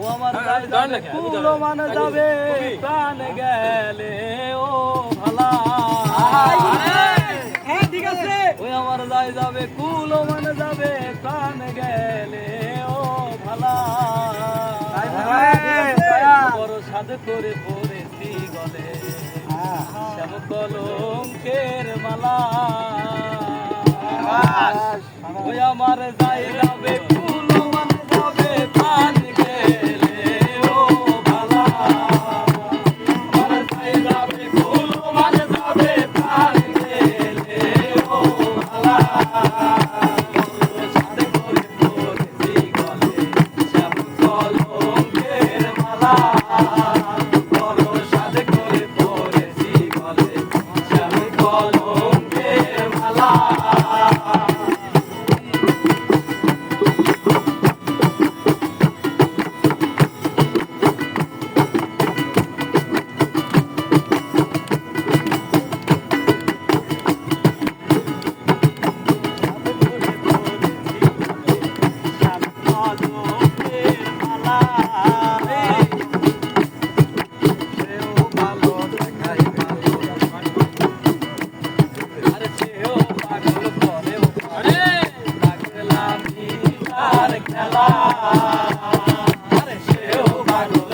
ও আমার যাই যাবে কুলো মানে যাবে প্রাণ গেলে ও ভালা। হ্যাঁ ঠিক আছে। ওই আমার যাই যাবে কুলো মানে যাবে প্রাণ গেলে ও ভালা। বড় সাদ করে পড়েছি গলে। শ্যাম কলঙ্কের মালা। ওই আমার যাই যাবে I